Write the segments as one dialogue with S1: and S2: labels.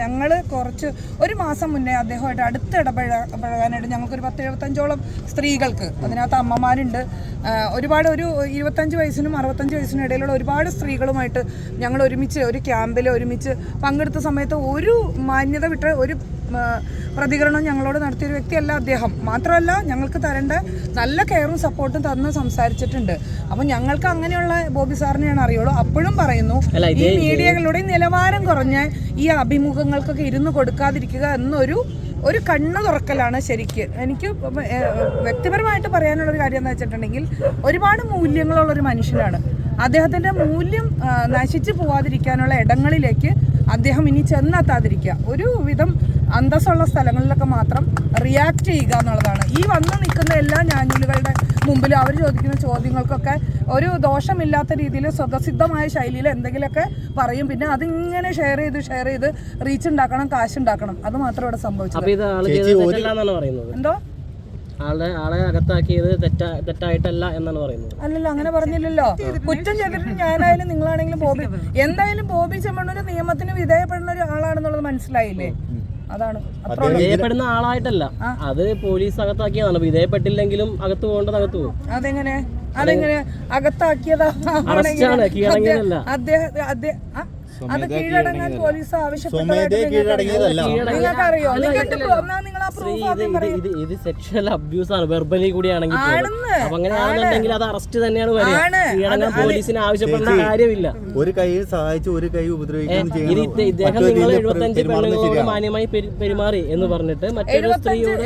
S1: ഞങ്ങൾ കുറച്ച് ഒരു മാസം മുന്നേ അദ്ദേഹമായിട്ട് അടുത്ത് ഇടപഴകാനായിട്ട് ഞങ്ങൾക്കൊരു പത്ത് എഴുപത്തഞ്ചോളം സ്ത്രീകൾക്ക് അതിനകത്ത് അമ്മമാരുണ്ട്. ഒരുപാട് ഒരു ഇരുപത്തഞ്ച് വയസ്സിനും അറുപത്തഞ്ച് വയസ്സിനും ഇടയിലുള്ള ഒരുപാട് സ്ത്രീകളുമായിട്ട് ഞങ്ങൾ ഒരുമിച്ച് ഒരു ക്യാമ്പിൽ ഒരുമിച്ച് പങ്കെടുത്ത സമയത്ത് ഒരു മാന്യത വിട്ട ഒരു പ്രതികരണം ഞങ്ങളോട് നടത്തിയൊരു വ്യക്തിയല്ല അദ്ദേഹം. മാത്രമല്ല ഞങ്ങൾക്ക് തരേണ്ട നല്ല കെയറും സപ്പോർട്ടും തന്ന് സംസാരിച്ചിട്ടുണ്ട്. അപ്പം ഞങ്ങൾക്ക് അങ്ങനെയുള്ള ബോബി സാറിനെയാണ് അറിയുള്ളൂ. അപ്പോഴും പറയുന്നു ഈ മീഡിയകളുടെ നിലവാരം കുറഞ്ഞ ഈ അഭിമുഖങ്ങൾക്കൊക്കെ ഇരുന്ന് കൊടുക്കാതിരിക്കുക എന്നൊരു ഒരു കണ്ണ് തുറക്കലാണ് ശരിക്ക്. എനിക്ക് വ്യക്തിപരമായിട്ട് പറയാനുള്ള ഒരു കാര്യം എന്ന് വെച്ചിട്ടുണ്ടെങ്കിൽ ഒരുപാട് മൂല്യങ്ങളുള്ള ഒരു മനുഷ്യനാണ്. അദ്ദേഹത്തിന്റെ മൂല്യം നശിച്ചു പോവാതിരിക്കാനുള്ള ഇടങ്ങളിലേക്ക് അദ്ദേഹം ഇനി ചെന്നെത്താതിരിക്കുക. ഒരു വിധം അന്തസ്സുള്ള സ്ഥലങ്ങളിലൊക്കെ മാത്രം റിയാക്ട് ചെയ്യുക എന്നുള്ളതാണ്. ഈ വന്നു നിൽക്കുന്ന എല്ലാ ഞാഞ്ഞൂലുകളുടെ മുമ്പിൽ അവർ ചോദിക്കുന്ന ചോദ്യങ്ങൾക്കൊക്കെ ഒരു ദോഷമില്ലാത്ത രീതിയിൽ സ്വതസിദ്ധമായ ശൈലിയിൽ എന്തെങ്കിലുമൊക്കെ പറയും. പിന്നെ അതിങ്ങനെ ഷെയർ ചെയ്ത് ഷെയർ ചെയ്ത് റീച്ച് ഉണ്ടാക്കണം കാശ് ഉണ്ടാക്കണം. അത് മാത്രം ഇവിടെ
S2: സംഭവിച്ചു
S1: എന്തോ?
S2: ആൾ ആളെ അകത്താക്കിയത് തെറ്റാ തെറ്റായിട്ടല്ല എന്നാണ് പറയുന്നത്.
S1: അല്ലല്ലോ അങ്ങനെ പറഞ്ഞില്ലല്ലോ. കുറ്റം ചെയ്തിട്ട് ഞാനായാലും നിങ്ങളാണെങ്കിലും ബോബി എന്തായാലും ബോബി ചെമ്മണ്ണൂർ നിയമത്തിന് വിധേയപ്പെടുന്ന ഒരു ആളാണെന്നുള്ളത് മനസ്സിലായില്ലേ? അതാണ്.
S2: വിധേയപ്പെടുന്ന ആളായിട്ടല്ല. അത് പോലീസ് അകത്താക്കിയതാണ്. വിധേയപ്പെട്ടില്ലെങ്കിലും അകത്ത് പോകേണ്ടത് അകത്ത് പോകും.
S1: അതെങ്ങനെ? അതെങ്ങനെ? അകത്താക്കിയതാ
S2: അറസ്റ്റാണ്. കീഴടങ്ങിയതല്ല.
S1: അദ്ദേഹം അത് കീഴടങ്ങാൻ പോലീസ് നിങ്ങൾക്ക് നിങ്ങൾ ആ പ്രൂഫ്
S2: ഇത്
S1: ആദ്യം
S2: ഇത്
S1: പറയും.
S2: ഇത് ഇത് സെക്ഷൽ അബ്യൂസ് ആണ്. വെർബലി
S1: കൂടിയാണെങ്കിൽ.
S2: അപ്പൊ അങ്ങനെയാണെന്നുണ്ടെങ്കിൽ അത് അറസ്റ്റ് തന്നെയാണ് വരിക. പോലീസിന് ആവശ്യപ്പെടേണ്ട കാര്യമില്ല.
S3: ഒരു കൈ സഹായിച്ച് ഒരു കൈ
S2: ഇദ്ദേഹം നിങ്ങൾ എഴുപത്തഞ്ച് പെണ്ണുങ്ങളോട് മാന്യമായി പെരുമാറി എന്ന് പറഞ്ഞിട്ട് മറ്റൊരു സ്ത്രീയോട്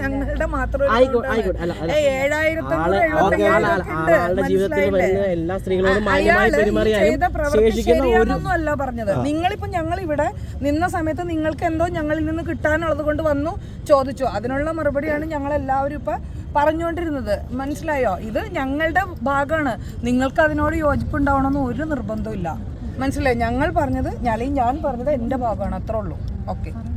S1: ഞങ്ങളുടെ മാത്രം ഒരു
S2: ആയിക്കോട്ടെ
S1: കൗണ്ടാണ്.
S2: ആയിക്കോട്ടെ. അല്ല അല്ല.
S1: ഏയ് ഏഴായിരത്തഞ്ഞൂറ്
S2: ആളെ
S1: എഴുപത്തയ്യായിരം
S2: ആളെ-
S1: ഒക്കെ
S2: ആളെ-
S1: ഉണ്ട്.
S2: ആളുടെ ജീവിതത്തിൽ? വരുന്ന എല്ലാ സ്ത്രീകളോടും മാന്യമായി പെരുമാറിയാലും ശേഷിക്കുന്ന
S1: അല്ല പറഞ്ഞത്. നിങ്ങളിപ്പോ ഞങ്ങൾ ഇവിടെ നിന്ന സമയത്ത് നിങ്ങൾക്ക് എന്തോ ഞങ്ങളിൽ നിന്ന് കിട്ടാനുള്ളത് കൊണ്ട് വന്നു ചോദിച്ചു. അതിനുള്ള മറുപടിയാണ് ഞങ്ങൾ എല്ലാവരും ഇപ്പൊ പറഞ്ഞുകൊണ്ടിരുന്നത്. മനസ്സിലായോ? ഇത് ഞങ്ങളുടെ ഭാഗമാണ്. നിങ്ങൾക്ക് അതിനോട് യോജിപ്പ് ഉണ്ടാവണമെന്ന് ഒരു നിർബന്ധവും ഇല്ല മനസ്സിലായോ? ഞങ്ങൾ പറഞ്ഞത് ഞങ്ങളീ ഞാൻ പറഞ്ഞത് എന്റെ ഭാഗമാണ്. അത്രേ ഉള്ളൂ. ഓക്കെ.